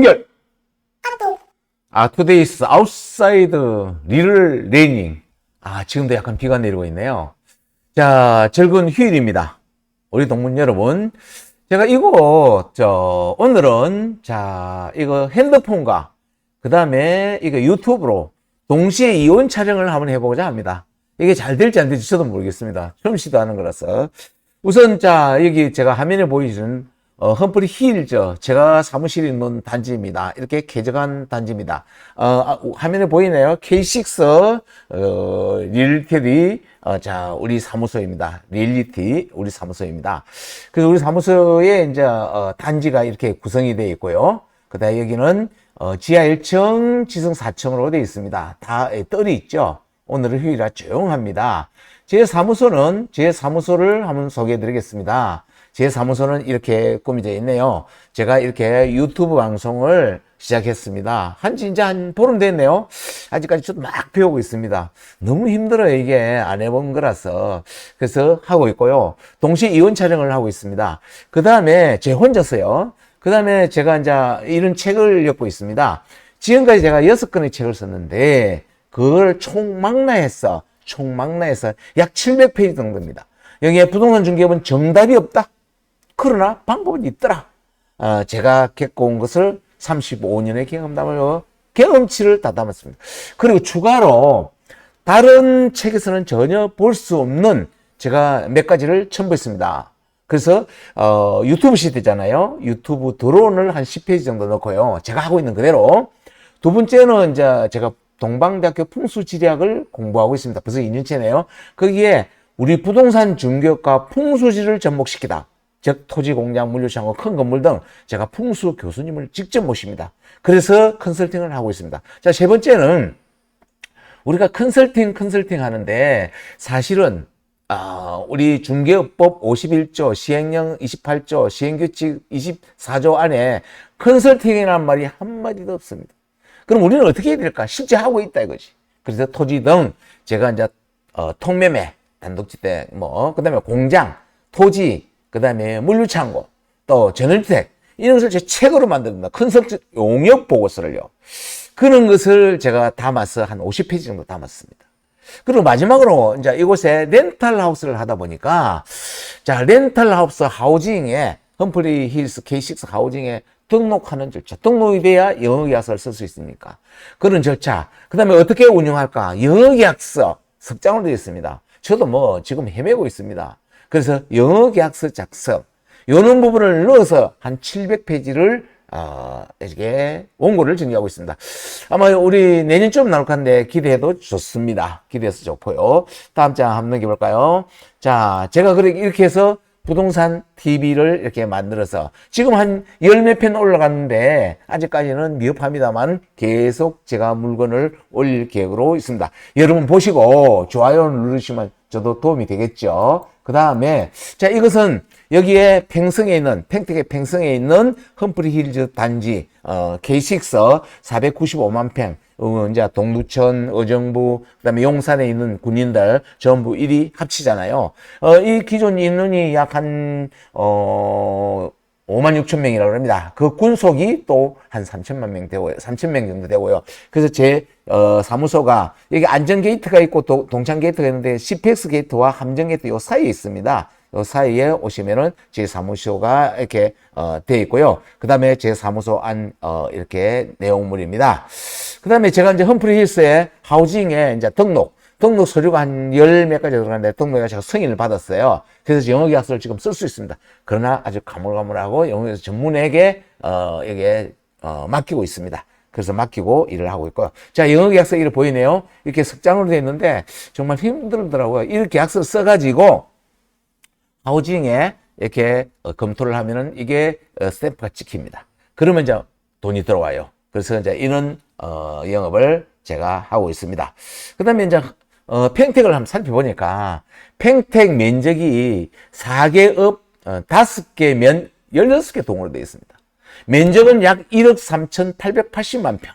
연결. 아, 투데이스 아웃사이드 리를 레이닝. 아, 지금도 약간 비가 내리고 있네요. 자, 즐거운 휴일입니다. 우리 동문 여러분. 제가 이거, 저, 오늘은, 자, 이거 핸드폰과, 그 다음에 이거 유튜브로 동시에 이온 촬영을 한번 해보고자 합니다. 이게 잘 될지 안 될지 저도 모르겠습니다. 처음 시도하는 거라서. 우선, 자, 여기 제가 화면에 보이시는 어, 험프리 힐저 제가 사무실에 있는 단지입니다. 이렇게 쾌적한 단지입니다. 어, 아, 화면에 보이네요. K6 어, 릴리티 어, 자 우리 사무소입니다. 릴리티 우리 사무소입니다. 그래서 우리 사무소에 이제 어, 단지가 이렇게 구성이 되어 있고요. 그다음 에 여기는 어, 지하 1층, 지성 4층으로 되어 있습니다. 다 예, 뜰이 있죠. 오늘은 휴일이라 조용합니다. 제 사무소는 제 사무소를 한번 소개해 드리겠습니다. 제 사무소는 이렇게 꾸며져 있네요. 제가 이렇게 유튜브 방송을 시작했습니다. 한 지 이제 한 보름 됐네요. 아직까지 저도 막 배우고 있습니다. 너무 힘들어요, 이게. 안 해본 거라서. 그래서 하고 있고요. 동시에 이원 촬영을 하고 있습니다. 그 다음에 제 혼자서요. 그 다음에 제가 이제 이런 책을 엮고 있습니다. 지금까지 제가 여섯 권의 책을 썼는데, 그걸 총망라해서, 총망라해서 약 700페이지 정도입니다. 여기에 부동산 중개업은 정답이 없다. 그러나 방법은 있더라. 어, 제가 겪어온 것을 35년의 경험담을 경험치를 다 담았습니다. 그리고 추가로 다른 책에서는 전혀 볼 수 없는 제가 몇 가지를 첨부했습니다. 그래서 어, 유튜브 시대잖아요. 유튜브 드론을 한 10페이지 정도 넣고요. 제가 하고 있는 그대로. 두 번째는 이제 제가 동방대학교 풍수지리학을 공부하고 있습니다. 벌써 2년째네요. 거기에 우리 부동산 중개업과 풍수지를 접목시키다. 즉 토지 공장, 물류창고, 큰 건물 등 제가 풍수 교수님을 직접 모십니다. 그래서 컨설팅을 하고 있습니다. 자, 세 번째는 우리가 컨설팅 컨설팅 하는데 사실은 아, 우리 중개업법 51조, 시행령 28조, 시행규칙 24조 안에 컨설팅이라는 말이 한마디도 없습니다. 그럼 우리는 어떻게 해야 될까? 실제 하고 있다 이거지. 그래서 토지 등 제가 이제 어, 통매매, 단독주택, 뭐 그 다음에 공장, 토지, 그 다음에 물류창고, 또 전월주택 이런 것을 제 책으로 만듭니다. 컨설팅 용역 보고서를요. 그런 것을 제가 담아서 한 50페이지 정도 담았습니다. 그리고 마지막으로 이제 이곳에 렌탈 하우스를 하다 보니까 자 렌탈 하우스 하우징에 험프리 힐스 K6 하우징에 등록하는 절차, 등록이 돼야 영어계약서를 쓸 수 있으니까 그런 절차. 그 다음에 어떻게 운영할까? 영어계약서 석장으로 되어 있습니다. 저도 뭐 지금 헤매고 있습니다. 그래서 영어 계약서 작성 이런 부분을 넣어서 한 700페이지를 어, 이렇게 원고를 정리하고 있습니다. 아마 우리 내년쯤 나올 건데 기대해도 좋습니다. 기대해서 좋고요. 다음 장 한번 넘겨볼까요? 자, 제가 그렇게 이렇게 해서 부동산 TV를 이렇게 만들어서 지금 한 열 몇 편 올라갔는데 아직까지는 미흡합니다만 계속 제가 물건을 올릴 계획으로 있습니다. 여러분 보시고 좋아요 누르시면 저도 도움이 되겠죠. 그 다음에 자 이것은 여기에 팽성에 있는 팽택의 팽성에 있는 험프리 힐즈 단지 어, K6 495만 평 어, 이제 동두천, 의정부, 그다음에 용산에 있는 군인들 전부 일이 합치잖아요. 어, 이 기존 인원이 약한 어, 5만 6천 명이라고 합니다. 그 군속이 또 한 3천만 명 되고요. 3천 명 정도 되고요. 그래서 제 어, 사무소가 여기 안전 게이트가 있고 또 동창 게이트가 있는데 CPX 게이트와 함정 게이트 요 사이에 있습니다. 요 사이에 오시면은 제 사무소가 이렇게 어, 되어 있고요. 그 다음에 제 사무소 안 어, 이렇게 내용물입니다. 그 다음에 제가 이제 험프리 힐스에 하우징에 이제 등록 등록 서류가 한 열 몇 가지 들어가는데 등록에 제가 승인을 받았어요. 그래서 영어 계약서를 지금 쓸 수 있습니다. 그러나 아주 가물가물하고 영어 전문에게 어, 이게 어, 맡기고 있습니다. 그래서 맡기고 일을 하고 있고요. 자, 영어 계약서 이렇게 보이네요. 이렇게 석장으로 되어 있는데 정말 힘들더라고요. 이렇게 계약서를 써가지고 하우징에 이렇게 어, 검토를 하면은 이게 어, 스탬프가 찍힙니다. 그러면 이제 돈이 들어와요. 그래서 이제 이런 어, 영업을 제가 하고 있습니다. 그 다음에 이제 어, 팽택을 한번 살펴보니까 팽택 면적이 4개업 어, 5개 면 16개 동으로 되어 있습니다. 면적은 약 1억 3,880만 평.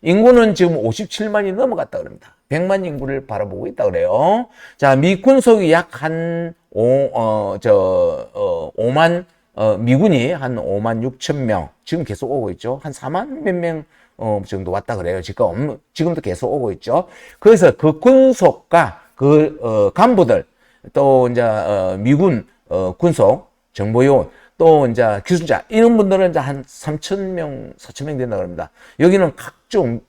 인구는 지금 57만이 넘어갔다 그럽니다. 100만 인구를 바라보고 있다 그래요. 자, 미군 속이 약한 5, 어, 저, 어, 5만, 어, 미군이 한 5만 6천 명, 지금 계속 오고 있죠. 한 4만 몇 명, 어, 정도 왔다 그래요. 지금, 지금도 계속 오고 있죠. 그래서 그 군속과 그, 어, 간부들, 또 이제, 어, 미군, 어, 군속, 정보요원, 또 이제 기술자, 이런 분들은 이제 한 3천 명, 4천 명 된다 그럽니다. 여기는 각종,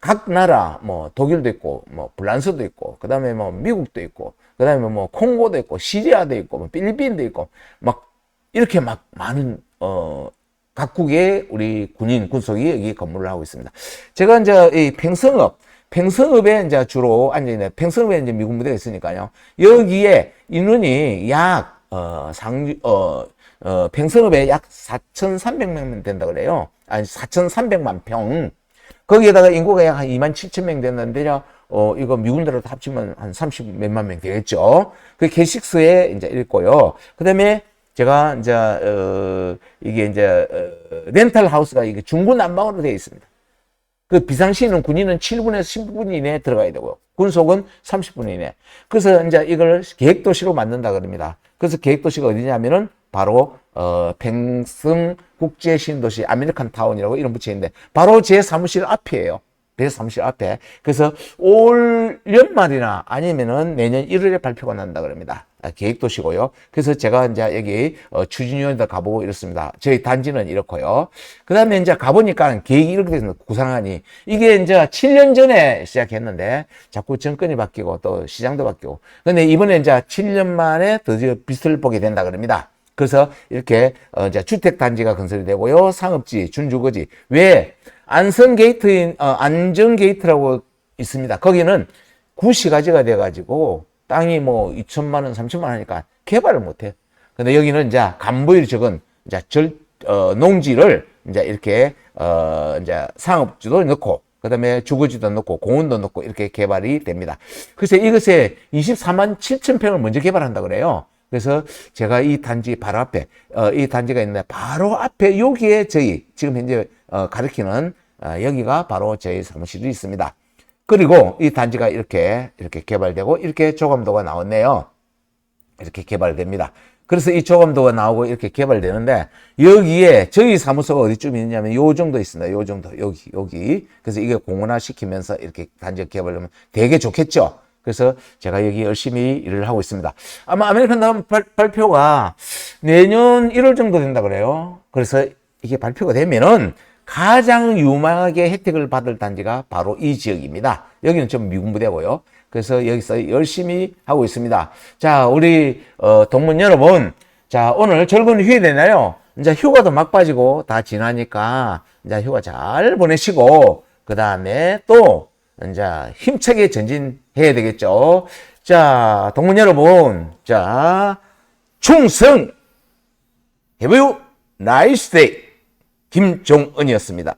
각 나라, 뭐, 독일도 있고, 뭐, 프랑스도 있고, 그 다음에 뭐, 미국도 있고, 그 다음에 뭐, 콩고도 있고, 시리아도 있고, 뭐, 필리핀도 있고, 막, 이렇게 막 많은, 어, 각국의 우리 군인, 군속이 여기 근무를 하고 있습니다. 제가 이제 이 팽성읍, 팽성읍에 이제 주로 앉아있는, 팽성읍에 이제 미군 부대가 있으니까요. 여기에 인원이 약, 어, 상, 어, 어, 팽성읍에 약 4,300명 된다 그래요. 아니, 4,300만 평. 거기에다가 인구가 약 한 2만 7천 명 됐는데요. 어, 이거 미군들하고 합치면 한 30 몇만 명 되겠죠. 그 게식스에 이제 있고요. 그 다음에 제가 이제, 어, 이게 이제, 어, 렌탈 하우스가 이게 중구 난방으로 되어 있습니다. 그 비상시는 군인은 7분에서 10분 이내에 들어가야 되고요. 군속은 30분 이내. 그래서 이제 이걸 계획도시로 만든다 그럽니다. 그래서 계획도시가 어디냐면은 바로 어 팽성 국제 신도시 아메리칸 타운이라고 이름 붙이는데 바로 제 사무실 앞이에요. 제 사무실 앞에. 그래서 올 연말이나 아니면은 내년 1월에 발표가 난다 그럽니다. 아, 계획도시고요. 그래서 제가 이제 여기 어, 추진위원회 가보고 이렇습니다. 저희 단지는 이렇고요. 그 다음에 이제 가보니까 계획이 이렇게 됐습니다. 구상안이. 이게 이제 7년 전에 시작했는데 자꾸 정권이 바뀌고 또 시장도 바뀌고. 근데 이번에 이제 7년 만에 드디어 빛을 보게 된다 그럽니다. 그래서 이렇게 어 이제 주택 단지가 건설이 되고요. 상업지, 준주거지. 왜 안성 게이트인 어 안정 게이트라고 있습니다. 거기는 구시가지가 돼 가지고 땅이 뭐 2천만 원, 3천만 원 하니까 개발을 못 해요. 근데 여기는 이제 간부일 적은 이제 절 어, 농지를 이제 이렇게 어 이제 상업지도 넣고 그다음에 주거지도 넣고 공원도 넣고 이렇게 개발이 됩니다. 그래서 이것에 24만 7천 평을 먼저 개발한다 그래요. 그래서 제가 이 단지 바로 앞에 어, 이 단지가 있는데 바로 앞에 여기에 저희 지금 현재 어, 가리키는 어, 여기가 바로 저희 사무실이 있습니다. 그리고 이 단지가 이렇게 이렇게 개발되고 이렇게 조감도가 나왔네요. 이렇게 개발됩니다. 그래서 이 조감도가 나오고 이렇게 개발되는데 여기에 저희 사무소가 어디쯤 있냐면 요 정도 있습니다. 요 정도 여기 여기 그래서 이게 공원화 시키면서 이렇게 단지가 개발되면 되게 좋겠죠. 그래서 제가 여기 열심히 일을 하고 있습니다. 아마 아메리칸 다음 발, 발표가 내년 1월 정도 된다 그래요. 그래서 이게 발표가 되면은 가장 유망하게 혜택을 받을 단지가 바로 이 지역입니다. 여기는 좀 미군 부대고요. 그래서 여기서 열심히 하고 있습니다. 자, 우리 어, 동문 여러분, 자 오늘 즐거운 휴일 되나요? 이제 휴가도 막 빠지고 다 지나니까 이제 휴가 잘 보내시고 그 다음에 또 이제 힘차게 전진해야 되겠죠. 자, 동문 여러분, 자 충성. You nice day. 김종은이었습니다.